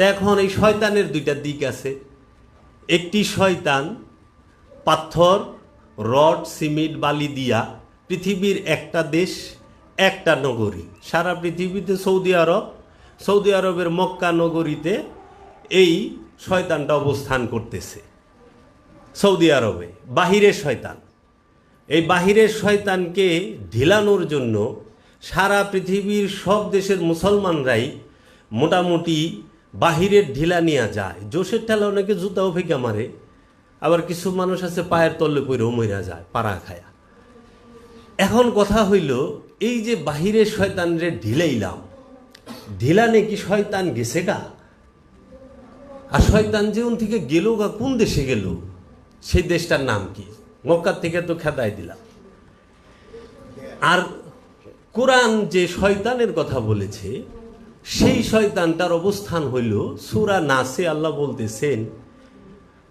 তা এখন এই শয়তানের দুইটা দিক আছে। একটি শয়তান পাথর, রড, সিমেন্ট, বালি দিয়া পৃথিবীর একটা দেশ, একটা নগরী। সারা পৃথিবীতে সৌদি আরব, সৌদি আরবের মক্কা নগরীতে এই শয়তানটা অবস্থান করতেছে। সৌদি আরবে, বাহিরের শয়তান। এই বাহিরের শয়তানকে ঢিলানোর জন্য সারা পৃথিবীর সব দেশের মুসলমানরাই মোটামুটি বাহিরের ঢিলা নিয়ে যায়। জোশের ঠেলা অনেকে জুতাও ফেঁকে মারে। আবার কিছু মানুষ আছে পায়ের তল্লে পইরেও মইরা যায়, পাড়া খায়া। এখন কথা হইল, এই যে বাহিরের শয়তানরে ঢিলাইলাম ঢিলানে কি শয়তান গেছে গা? আর শয়তান যেউন থেকে গেল গা, কোন দেশে গেল? সেই দেশটার নাম কি? মক্কার থেকে তো খেদাই দিলাম। আর কোরআন যে শয়তানের কথা বলেছে সেই শয়তানটার অবস্থান হইল সুরা নাসে আল্লাহ বলতেছেন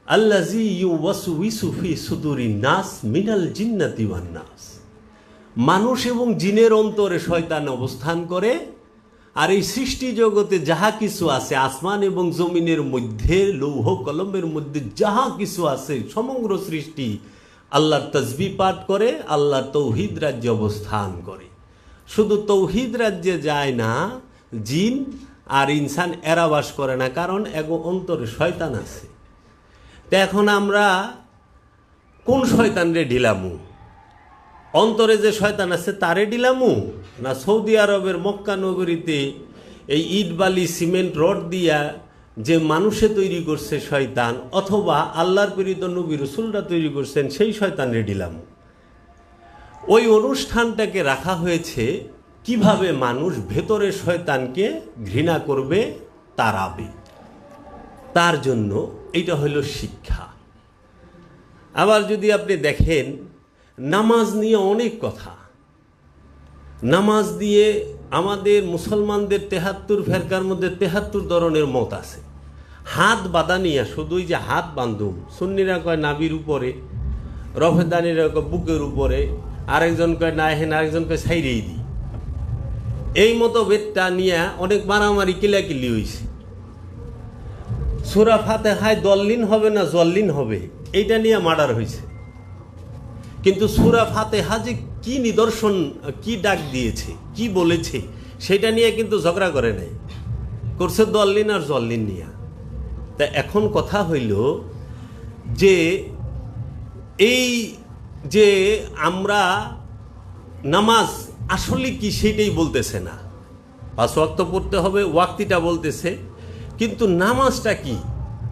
আল্লাজি ইউ ওয়াসু উইসুফি সুদুরি নাস মিনাল জিন্নাতিওয়ান নাস। মানুষ এবং জিনের অন্তরে শয়তান অবস্থান করে, আর এই সৃষ্টি জগতে যাহা কিছু আছে, আসমান এবং জমিনের মধ্যে, লৌহ কলমের মধ্যে যাহা কিছু আছে, সমগ্র সৃষ্টি আল্লাহর তসবি পাঠ করে আল্লাহর তৌহিদ রাজ্যে অবস্থান করে। শুধু তৌহিদ রাজ্যে যায় না জিন আর ইনসান এরা বাস করে না, কারণ এগো অন্তরে শয়তান আছে। তো এখন আমরা কোন শয়তানরে ঢিলামু? অন্তরে যে শয়তান আছে, তারে ডিলামু না সৌদি আরবের মক্কা নগরীতে এই ইট, বালি, সিমেন্ট, রড দিয়া যে মানুষে তৈরি করছে শয়তান, অথবা আল্লাহর প্রেরিত নবী রসুলরা তৈরি করছেন, সেই শয়তানরে ডিলামু ওই অনুষ্ঠানটাকে রাখা হয়েছে কীভাবে মানুষ ভেতরের শয়তানকে ঘৃণা করবে তারাবে তার জন্য এটা হইল শিক্ষা। আবার যদি আপনি দেখেন, নামাজ নিয়ে অনেক কথা। নামাজ দিয়ে আমাদের মুসলমানদের তেহাত্তর ফেরকার মধ্যে তেহাত্তর ধরনের মত আছে। হাত বাঁধা নিয়ে শুধুই যে হাত বান্ধুম সুন্নিরা কয় নাবির উপরে, রফেদানিরা কয় বুকের উপরে, আরেকজন কয় না হেন আরেকজন কয় সাইরেই দিই। এই মতো বেদটা নিয়ে অনেক মারামারি, কিলাকিলি হয়েছে সুরা ফাতে হায় দল্লিন হবে না জল্লিন হবে, এইটা নিয়ে মার্ডার হয়েছে কিন্তু সুরা ফাতেহা যে কি নিদর্শন, কি ডাক দিয়েছে, কি বলেছে, সেটা নিয়ে কিন্তু ঝগড়া করে নাই। করছে দল্লিন আর জল্লিন নিয়ে। তা এখন কথা হইল যে, এই যে আমরা নামাজ আসলে কি সেটাই বলতেছে না। পাঁচ ওয়াক্ত পড়তে হবে, ওয়াক্তিটা বলতেছে, কিন্তু নামাজটা কি?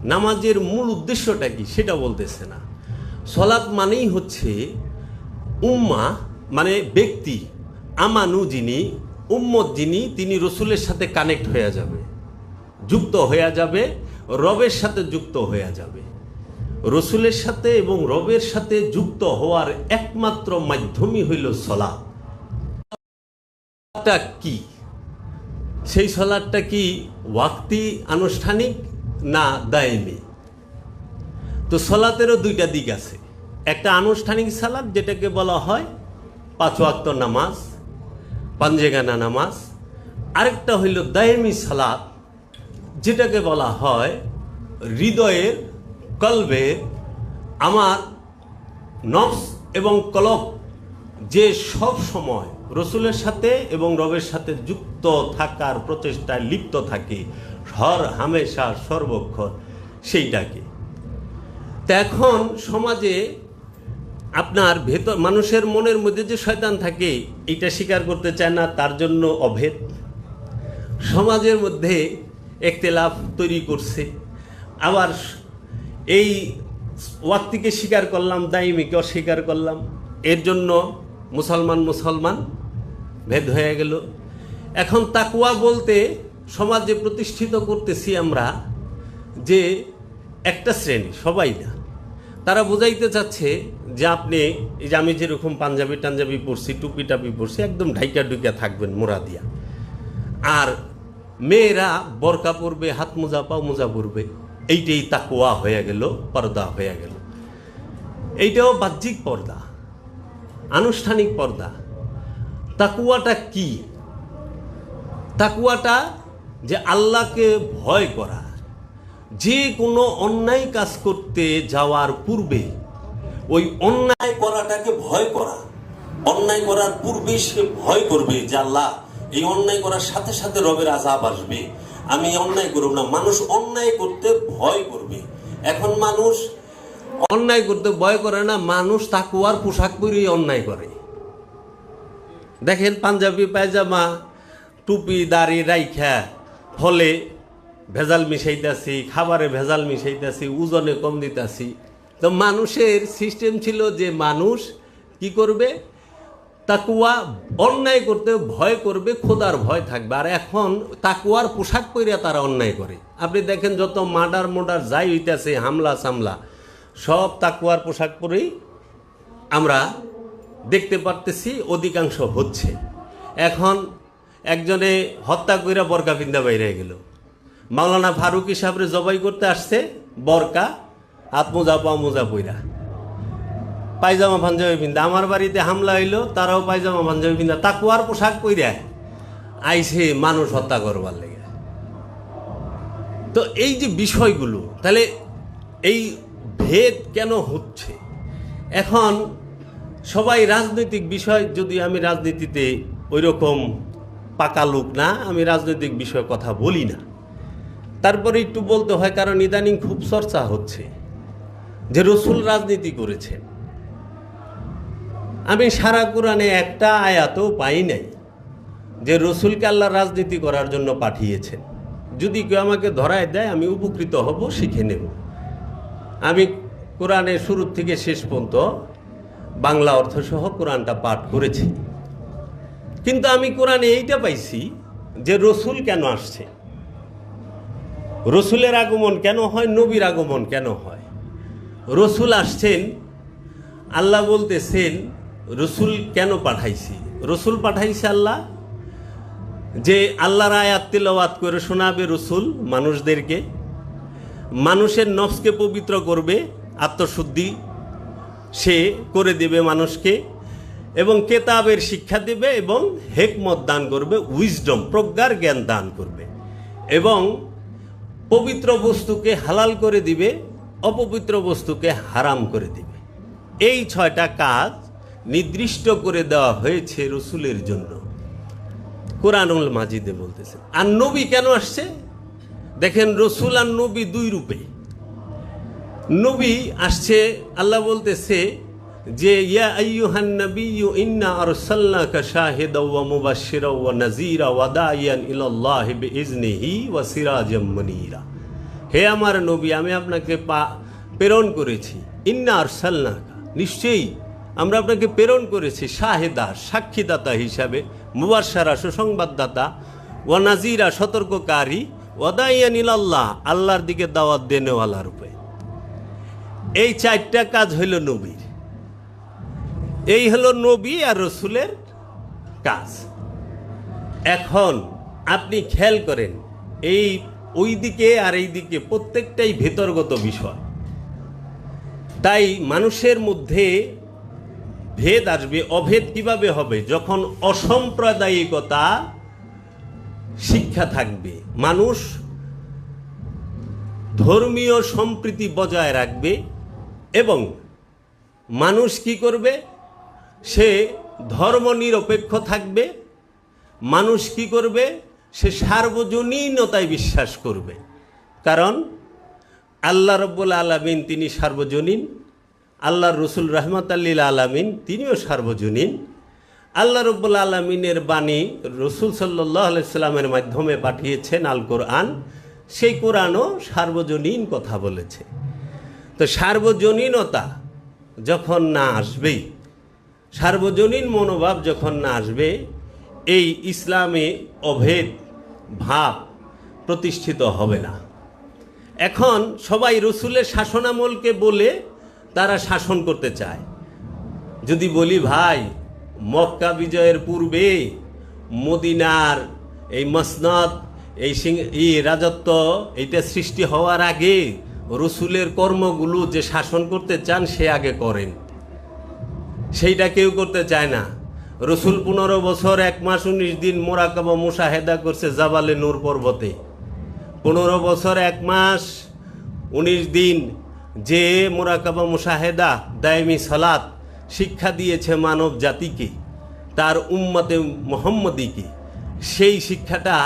নামাজের মূল উদ্দেশ্যটা কি সেটা বলতেছে না। সলাৎ মানেই হচ্ছে উম্মা মানে ব্যক্তি, আমানু যিনি, উম্মত যিনি, তিনি রসুলের সাথে কানেক্ট হয়ে যাবে। যুক্ত হয়ে যাবে, রবের সাথে যুক্ত হয়ে যাবে। রসুলের সাথে এবং রবের সাথে যুক্ত হওয়ার একমাত্র মাধ্যমই হইল সলা কি? সেই সলাদটা কি ওয়াক্তি আনুষ্ঠানিক না দায়মি? তো সলাতেরও দুইটা দিক আছে। একটা আনুষ্ঠানিক সালাদ, যেটাকে বলা হয় পাঁচ ওয়াক্ত নামাজ পাঞ্জেগানা নামাজ। আরেকটা হইল দায়েমি সালাদ, যেটাকে বলা হয় হৃদয়ের কলবের আমার নফস এবং কলব যে সব সময় রসুলের সাথে এবং রবের সাথে যুক্ত থাকার প্রচেষ্টায় লিপ্ত থাকে। হর হামেশা সর্বক্ষণ সেইটাকে। তা এখন সমাজে আপনার ভেতর, মানুষের মনের মধ্যে যে শয়তান থাকে, এটা স্বীকার করতে চায় না, তার জন্য অভেদ। সমাজের মধ্যে একতেলাফ তৈরি করছে। আবার এই ওয়াক্তিকে স্বীকার করলাম দাইমিকে অস্বীকার করলাম, এর জন্য মুসলমান মুসলমান ভেদ হয়ে গেল। এখন তাকুয়া বলতে সমাজে প্রতিষ্ঠিত করতেছি আমরা যে একটা শ্রেণি, সবাই না। তারা বুঝাইতে চাচ্ছে যে আপনি এই যে আমি যেরকম পাঞ্জাবি টাঞ্জাবি পরছি, টুপি টাপি পরছি, একদম ঢাইকা ডুইকা থাকবেন মোরা দিয়া আর মেয়েরা বরকা পরবে, হাত মোজা, পাও মোজা পরবে, এইটাই তাকুয়া হয়ে গেল, পর্দা হয়ে গেল। এইটাও বাহ্যিক পর্দা। আনুষ্ঠানিক পর্দা। তাকুয়াটা কি? তাকুয়াটা যে আল্লাহকে ভয় করা। যে কোনো অন্যায় কাজ করতে যাওয়ার পূর্বে ওই অন্যায় করাটাকে ভয় করা। অন্যায় করার পূর্বে সে ভয় করবে যে আল্লাহ, এই অন্যায় করার সাথে সাথে রবের আজাব আসবে। আমি অন্যায় করব না। মানুষ অন্যায় করতে ভয় করবে। এখন মানুষ অন্যায় করতে ভয় করে না, মানুষ তাকুয়ার পোশাক পরেই অন্যায় করে। দেখেন পাঞ্জাবি, পায়জামা, টুপি, দাড়ি রাইখা, ফলে ভেজাল মিশাইতেছি, খাবারে ভেজাল মিশাইতেছি, ওজনে কম দিতেছি। তো মানুষের সিস্টেম ছিল যে মানুষ কি করবে? তাকুয়া, অন্যায় করতে ভয় করবে, খোদার ভয় থাকবে। আর এখন তাকুয়ার পোশাক পরে তারা অন্যায় করে। আপনি দেখেন যত মার্ডার মোডার যাই হইতেছে হামলা সামলা সব তাকুয়ার পোশাক পরেই আমরা দেখতে পারতেছি, অধিকাংশ হচ্ছে। এখন একজনে হত্যা কইরা বরকা পিন্দা বাইরে গেল। মাওলানা ফারুক সাহেবরে জবাই করতে আসছে, বরকা, হাত মোজা, পা মোজা পইরা। পায়জামা পাঞ্জাবি পিন্দা আমার বাড়িতে হামলা হইল, তারাও পায়জামা পাঞ্জাবি পিন্দা তাকুয়ার পোশাক পইরা আইসে মানুষ হত্যা করবার লেগে। তো এই যে বিষয়গুলো, তাহলে এই ভেদ কেন হচ্ছে? এখন সবাই রাজনৈতিক বিষয়, যদি আমি রাজনীতিতে ওই রকম পাকা লোক না, আমি রাজনৈতিক বিষয়ে কথা বলি না। তারপরে একটু বলতে হয়, কারণ ইদানিং খুব চর্চা হচ্ছে যে রসুল রাজনীতি করেছেন। আমি সারা কোরআনে একটা আয়াতও পাই নাই যে রসুলকে আল্লাহ রাজনীতি করার জন্য পাঠিয়েছেন। যদি কেউ আমাকে ধরায় দেয়, আমি উপকৃত হব, শিখে নেব। আমি কোরআনের শুরু থেকে শেষ পর্যন্ত বাংলা অর্থসহ কোরআনটা পাঠ করেছি। কিন্তু আমি কোরআনে এইটা পাইছি যে রসুল কেন আসছে? রসুলের আগমন কেন হয়, নবীর আগমন কেন হয়? রসুল আসছেন, আল্লাহ বলতেছেন, রসুল কেন পাঠাইছি? রসুল পাঠাইছে আল্লাহ যে আল্লাহর আয়াত তেলাওয়াত করে শোনাবে রসুল মানুষদেরকে। মানুষের নফসকে পবিত্র করবে, আত্মশুদ্ধি সে করে দেবে মানুষকে, এবং কেতাবের শিক্ষা দেবে এবং হেকমত দান করবে, উইজডম, প্রজ্ঞার জ্ঞান দান করবে। এবং পবিত্র বস্তুকে হালাল করে দিবে, অপবিত্র বস্তুকে হারাম করে দিবে। এই ছয়টা কাজ নির্দিষ্ট করে দেওয়া হয়েছে রসুলের জন্য। কোরআনুল মাজিদে বলতেছে, আর নবী কেন আসছে? দেখেন রসুল আর নবী দুই রূপে। নবী আসছে, আল্লাহ বলতেছে যে, ইয়া আইয়ুহান নাবিয়্যু ইন্না আরসালনাকা শাহিদাও ওয়া মুবাশশিরাও ওয়া নাযীরা ওয়া দাইয়ান ইলাল্লাহি বিইজনিহি ওয়া সিরাজাম মুনীরা। হে আমার নবী, আমি আপনাকে পা, প্রেরণ করেছি। ইন্না আরসালনাকা, নিশ্চয়ই আমরা আপনাকে প্রেরণ করেছি শাহেদা, সাক্ষীদাতা হিসাবে, মুবাশশারা, সুসংবাদদাতা, ওয়া নাযীরা, সতর্ককারী ওয়া দাইয়ান ইলাল্লাহ আল্লাহর দিকে দাওয়াত দেনেওয়ালা রূপে। এই চারটা কাজ হইল নবীর। এই হলো নবী আর রসুলের কাজ। এখন আপনি খেয়াল করেন, এই ওই দিকে আর এই দিকে প্রত্যেকটাই ভেতরগত বিষয়। তাই মানুষের মধ্যে ভেদ আসবে, অভেদ কীভাবে হবে? যখন অসাম্প্রদায়িকতা শিক্ষা থাকবে। মানুষ ধর্মীয় সম্প্রীতি বজায় রাখবে এবং মানুষ কি করবে? সে ধর্ম নিরপেক্ষ থাকবে। মানুষ কি করবে? সে সার্বজনীনতায় বিশ্বাস করবে। কারণ আল্লাহ রব্বুল আলমিন তিনি সার্বজনীন আল্লাহ রসুল রহমত আল্লিল আলমিন তিনিও সার্বজনীন। আল্লাহ রব্বুল আলমিনের বাণী রসুল সাল্লাহ আলাইস্লামের মাধ্যমে পাঠিয়েছেন আল কোরআন। সেই কোরআনও সার্বজনীন কথা বলেছে। তো সার্বজনীনতা যখন না আসবেই, সার্বজনীন মনোভাব যখন না আসবে, এই ইসলামে অভেদ, ভাব প্রতিষ্ঠিত হবে না। এখন সবাই রসুলের শাসনামলকে বলে তারা শাসন করতে চায়। যদি বলি, ভাই মক্কা বিজয়ের পূর্বে মদিনার এই মসনদ, এই এই রাজত্ব এইটা সৃষ্টি হওয়ার আগে রসুলের কর্মগুলো যে শাসন করতে চান, সে আগে করেন। সেইটা কেউ করতে চায় না। রসুল পনেরো বছর, এক মাস উনিশ দিন মোরাকাবা মুসাহেদা করছে জাবালে নূর পর্বতে। পনেরো বছর, এক মাস উনিশ দিন যে মোরাকাবা মুশাহেদা দায়মি সালাত শিক্ষা দিয়েছে মানব জাতিকে, তার উম্মতে মোহাম্মদীকে। সেই শিক্ষাটা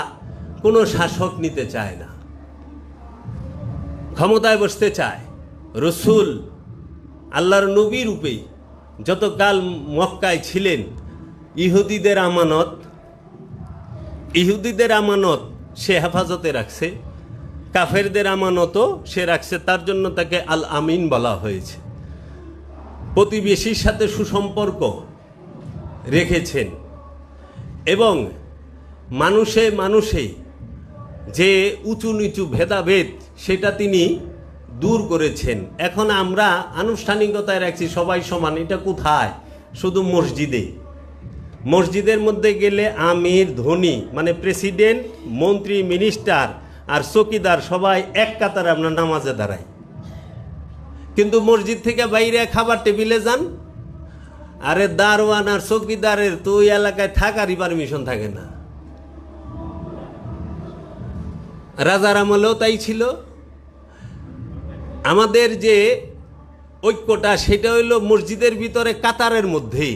কোনো শাসক নিতে চায় না। ক্ষমতায় বসতে চায়। রসুল আল্লাহর নবী রূপেই যতকাল মক্কায় ছিলেন, ইহুদিদের আমানত ইহুদিদের আমানত সে হেফাজতে রাখছে, কাফেরদের আমানতও সে রাখছে, তার জন্য তাকে আল আমিন বলা হয়েছে। প্রতিবেশীর সাথে সুসম্পর্ক রেখেছেন। এবং মানুষে মানুষে যে উঁচু নিচু ভেদাভেদ সেটা তিনি দূর করেছেন। এখন আমরা আনুষ্ঠানিকতায় রাখছি, সবাই সমান। এটা কোথায়? শুধু মসজিদে। মসজিদের মধ্যে গেলে আমির, ধনী মানে প্রেসিডেন্ট, মন্ত্রী, মিনিস্টার আর চকিদার সবাই এক কাতারে আপনার নামাজে দাঁড়াই। কিন্তু মসজিদ থেকে বাইরে খাবার টেবিলে যান। আরে দারোয়ান আর চকিদারের তো ওই এলাকায় থাকারই পারমিশন থাকে না। রাজার আমলেও তাই ছিল। আমাদের যে ঐক্যটা, সেটা হইল মসজিদের ভিতরে কাতারের মধ্যেই।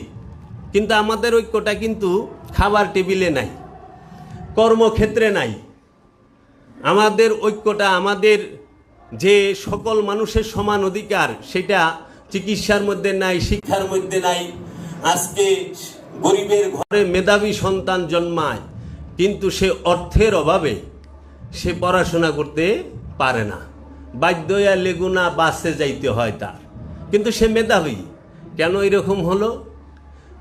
কিন্তু আমাদের ঐক্যটা কিন্তু খাবার টেবিলে নাই, কর্মক্ষেত্রে নাই। আমাদের ঐক্যটা, আমাদের যে সকল মানুষের সমান অধিকার, সেটা চিকিৎসার মধ্যে নাই, শিক্ষার মধ্যে নাই। আজকে গরিবের ঘরে মেধাবী সন্তান জন্মায়, কিন্তু সে অর্থের অভাবে সে পড়াশোনা করতে পারে না। বাধ্যয়া লেগুনা বাসে যাইতে হয় তার। কিন্তু সে মেধাবী, কেন এরকম হলো?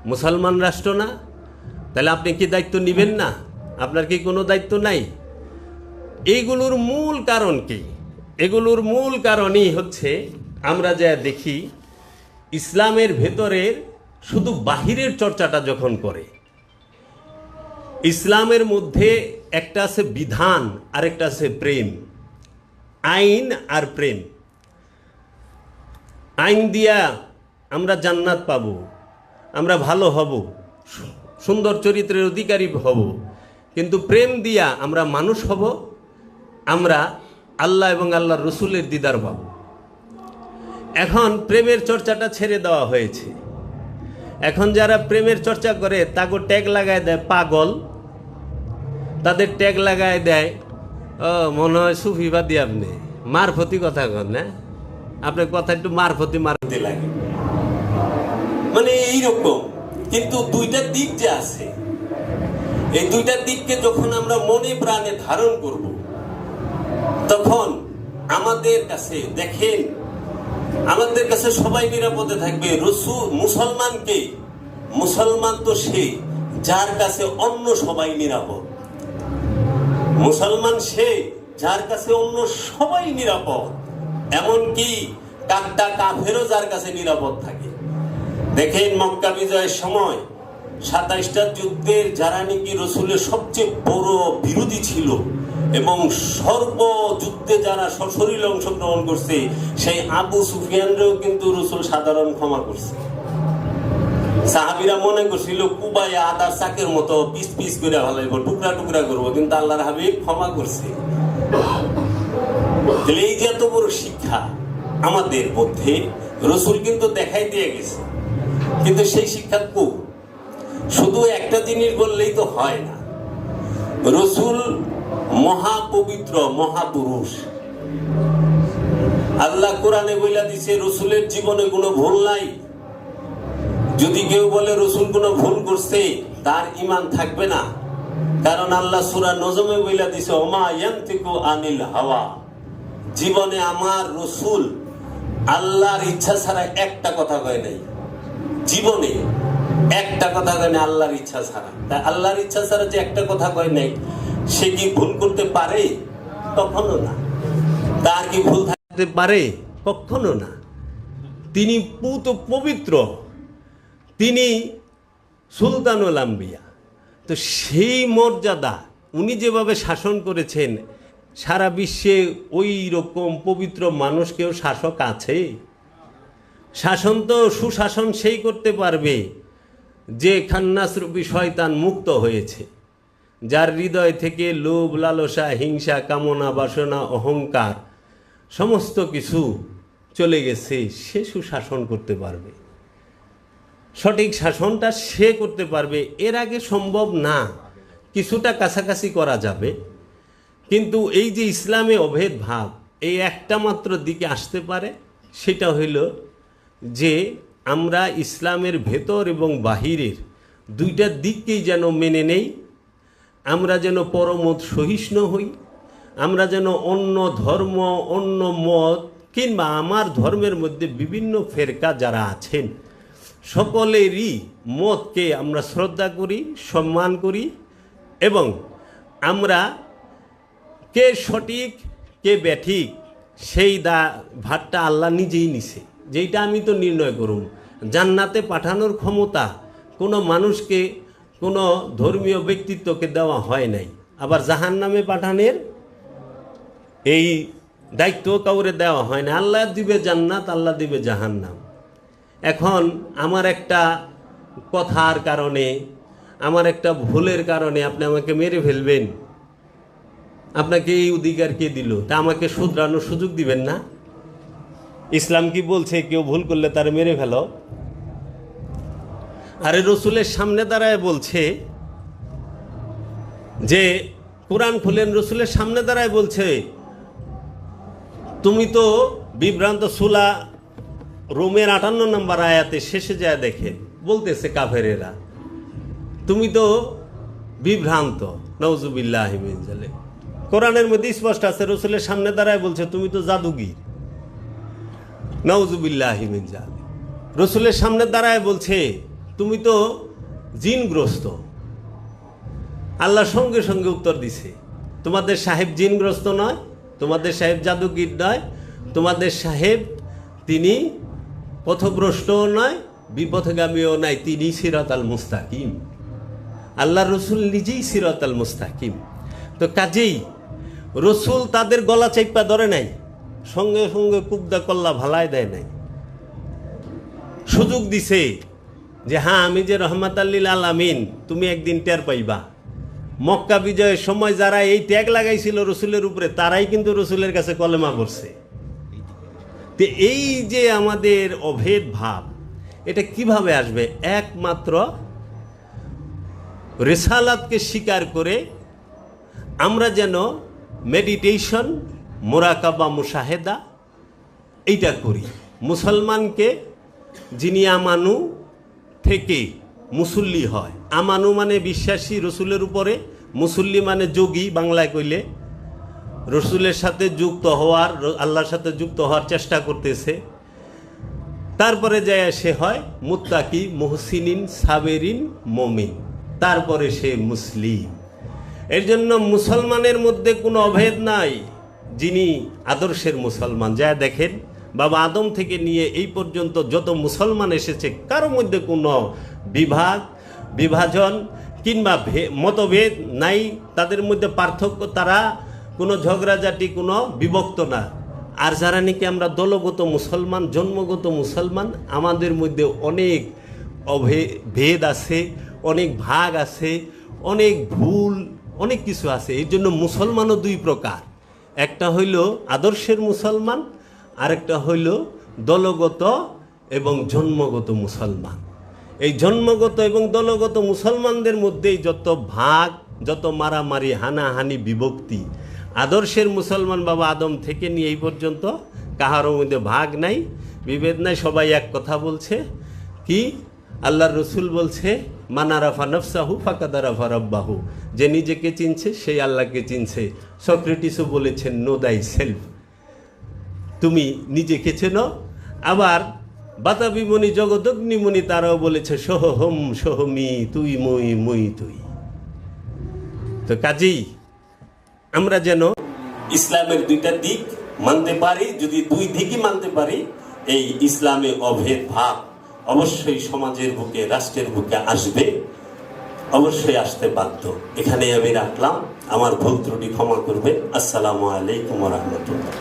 মুসলমান রাষ্ট্র না? তাহলে আপনি কি দায়িত্ব নেবেন না? আপনার কি কোনো দায়িত্ব নাই? এইগুলোর মূল কারণ কি? এগুলোর মূল কারণই হচ্ছে আমরা যা দেখি, ইসলামের ভেতরের শুধু বাহিরের চর্চাটা যখন করে, ইসলামের মধ্যে একটা আছে বিধান, আরেকটা আছে প্রেম। আইন আর প্রেম। আইন দিয়া আমরা জান্নাত পাব, আমরা ভালো হব, সুন্দর চরিত্রের অধিকারী হব, কিন্তু প্রেম দিয়া আমরা মানুষ হব, আমরা আল্লাহ এবং আল্লাহর রসুলের দিদার পাব এখন প্রেমের চর্চাটা ছেড়ে দেওয়া হয়েছে। এখন যারা প্রেমের চর্চা করে তাকে ট্যাগ লাগায় দেয়, পাগল। তাদের ট্যাগ লাগায় দেয়, ও, মনে হয় সুফিবাদী আপনি। মারফতি কথা কন না আপনার কথা একটু মারফতি মারফতি লাগে। মানে এইরকম। কিন্তু দুইটা দিক যে আছে। এই দুইটা দিককে যখন আমরা মনে প্রাণে ধারণ করব তখন আমাদের কাছে, দেখেন, আমাদের কাছে সবাই নিরাপদে থাকবে। রসু মুসলমানকে, মুসলমান তো সে, যার কাছে অন্য সবাই নিরাপদ। মুসলমান সে, যার কাছে অন্য সবাই নিরাপদ। এমনকি কাকটা কাফেরও যার কাছে নিরাপদ থাকে। দেখেন, মক্কা বিজয়ের সময় সাতাইশটা যুদ্ধের, যারা নাকি রসুলের সবচেয়ে বড় বিরোধী ছিল এবং সর্ব যুদ্ধে যারা সশরীর অংশগ্রহণ করছে, সেই আবু সুফিয়ানরেও কিন্তু রসুল সাধারণ ক্ষমা করছে। সাহাবিরা মনে করছিল কুবাই আদার চাকের মতো পিস পিস করে ভালাইব, টুকরা টুকরা করব, কিন্তু আল্লাহর হাবিব ক্ষমা করছে। এই যে এত বড় শিক্ষা আমাদের মধ্যে, রসুল কিন্তু দেখাই দিয়ে গেছে। কিন্তু সেই শিক্ষা কু? শুধু একটা জিনিস বললেই তো হয় না। রসুল মহাপবিত্র মহাপুরুষ। আল্লাহ কোরআনে বইলা দিছে, রসুলের জীবনে কোনো ভুল নাই। যদি কেউ বলে রসুল কোনো ভুল করছে, তার ইমান থাকবে না। কারণ আল্লাহ সুরা নজমে বইলা দিছে, ওমা আনিল হাওয়া। জীবনে আমার রসুল আল্লাহর ইচ্ছা ছাড়া একটা কথা কয় নাই। জীবনে একটা কথা কয় না আল্লাহর ইচ্ছা ছাড়া। তাই আল্লাহর ইচ্ছা ছাড়া যে একটা কথা কয় নাই সে কি ভুল করতে পারে? কখনো না। তার কি ভুল থাকতে পারে? কখনো না। তিনি পুত পবিত্র। তিনি সুলতানুল আম্বিয়া। তো সেই মর্যাদা উনি যেভাবে শাসন করেছেন, সারা বিশ্বে ওই রকম পবিত্র মানুষকেও শাসক আছে। শাসন তো সুশাসন সেই করতে পারবে যে খান্নাসরূপী শয়তান মুক্ত হয়েছে। যার হৃদয় থেকে লোভ, লালসা, হিংসা, কামনা, বাসনা, অহংকার, সমস্ত কিছু চলে গেছে, সে সুশাসন করতে পারবে। সঠিক শাসনটা সে করতে পারবে, এর আগে সম্ভব না। কিছুটা কাছাকাছি করা যাবে। কিন্তু এই যে ইসলামে অভেদ ভাব এই একটা মাত্র দিকে আসতে পারে, সেটা হইল যে আমরা ইসলামের ভেতর এবং বাহিরের দুইটা দিককেই যেন মেনে নেই আমরা যেন পরমত সহিষ্ণু হই, আমরা যেন অন্য ধর্ম, অন্য মত, কিংবা আমার ধর্মের মধ্যে বিভিন্ন ফেরকা যারা আছেন, সকলেরই মতকে আমরা শ্রদ্ধা করি, সম্মান করি, এবং আমরা কে সঠিক, কে ব্যাঠিক, সেই দা ভাতটা আল্লাহ নিজেই নিছে। যেইটা আমি তো নির্ণয় করুন জান্নাতে পাঠানোর ক্ষমতা কোনো মানুষকে কোনো ধর্মীয় ব্যক্তিত্বকে দেওয়া হয় নাই। আবার জাহান নামে পাঠানের এই দায়িত্ব কাউরে দেওয়া হয় না আল্লাহ দিবে জান্নাত, আল্লাহ দিবে জাহান্নাম। এখন আমার একটা কথার কারণে, আমার একটা ভুলের কারণে আপনি আমাকে মেরে ফেলবেন। আপনাকে এই অধিকার কে দিল? তা আমাকে শুধরানোর সুযোগ দিবেন না? ইসলাম কি বলছে, কেউ ভুল করলে তার মেরে ফেলো? আরে রসুলের সামনে দাঁড়ায় বলছে যে, কোরআন খুলেন, রসুলের সামনে দাঁড়ায় বলছে, তুমি তো বিভ্রান্ত সুলা, রোমের আটান্ন নম্বর আয়াতে শেষে যায় দেখে, বলতেছে কাফেরেরা। তুমি তো বিভ্রান্ত নওজুবিল্লাহ কোরআনের মধ্যে স্পষ্ট আছে, রসুলের সামনে দাঁড়ায় বলছে, তুমি তো জাদুগির নওজুবিল্লাহ রসুলের সামনে দাঁড়ায় বলছে তুমি তো জিনগ্রস্ত। আল্লাহ সঙ্গে সঙ্গে উত্তর দিছে, তোমাদের সাহেব জিনগ্রস্ত নয়, তোমাদের সাহেব জাদুগির নয়, তোমাদের সাহেব তিনি পথভ্রষ্টও নয়, বিপথগামীও নয় তিনি সিরাত আল মুস্তাকিম। আল্লাহ রসুল নিজেই সিরাত আল মুস্তাকিম। তো কাজেই রসুল তাদের গলা চাইপা ধরে নাই, সঙ্গে সঙ্গে কুবদা কল্লা ভালায় দেয় নাই। সুযোগ দিছে যে হ্যাঁ আমি যে রহমাত আল্লিল আলামিন, তুমি একদিন টের পাইবা। মক্কা বিজয়ের সময় যারা এই ট্যাগ লাগাইছিল রসুলের উপরে, তারাই কিন্তু রসুলের কাছে কলেমা করছে তো এই যে আমাদের অভেদ ভাব এটা কীভাবে আসবে? একমাত্র রেসালাতকে স্বীকার করে আমরা যেন মেডিটেশন, মোরাকাবা মুশাহেদা, এইটা করি। মুসলমানকে যিনি আমানু থেকে মুসল্লি হয়। আমানু মানে বিশ্বাসী রসুলের উপরে, মুসল্লি মানে যোগী বাংলায় কইলে। রসুলের সাথে যুক্ত হওয়ার, আল্লাহর সাথে যুক্ত হওয়ার চেষ্টা করতেছে। তারপরে যায় সে হয় মুত্তাকি, মুহসিনিন, সাবেরিন, মমিন। তারপরে সে মুসলিম। এর জন্য মুসলমানের মধ্যে কোনো অভেদ নাই যিনি আদর্শের মুসলমান। যা দেখেন বাবা আদম থেকে নিয়ে এই পর্যন্ত যত মুসলমান এসেছে, কারও মধ্যে কোনো বিভাগ, বিভাজন কিংবা মতভেদ নাই। তাদের মধ্যে পার্থক্য তারা, কোনো ঝগড়াঝাটি, কোনো বিভক্ত না। আর যারা নাকি আমরা দলগত মুসলমান, জন্মগত মুসলমান, আমাদের মধ্যে অনেক ভেদ আছে, অনেক ভাগ আছে, অনেক ভুল, অনেক কিছু আছে। এই জন্য মুসলমানও দুই প্রকার। একটা হইল আদর্শের মুসলমান আরেকটা হইল দলগত এবং জন্মগত মুসলমান। এই জন্মগত এবং দলগত মুসলমানদের মধ্যেই যত ভাগ, যত মারামারি, হানাহানি, বিভক্তি, আদর্শের মুসলমান বাবা আদম থেকে নিয়ে এই পর্যন্ত কাহারও মধ্যে ভাগ নাই, বিভেদ নাই, সবাই এক কথা বলছে কি, আল্লাহর রসুল বলছে মানারাফা নফসাহু ফাকাদারাফা রব্বাহু। যে নিজেকে চিনছে, সেই আল্লাহকে চিনছে। সক্রেটিসও বলেছেন নো দাই সেলফ তুমি নিজেকে চেনো আবার বাতাবিমণি জগদগ্নিমণি তারাও বলেছে সোহম সোহমি, তুই মুই মুই, তুই। তো কাজেই আমরা যেন ইসলামের দুইটা দিক মানতে পারি, যদি দুই দিকই মানতে পারি, এই ইসলামে অভেদ ভাব অবশ্যই সমাজের বুকে, রাষ্ট্রের বুকে আসবে, অবশ্যই আসতে বাধ্য। এখানে আমি রাখলাম। আমার ভুল ত্রুটি ক্ষমা করবে আসসালামু আলাইকুম রহমতুল্লাহ।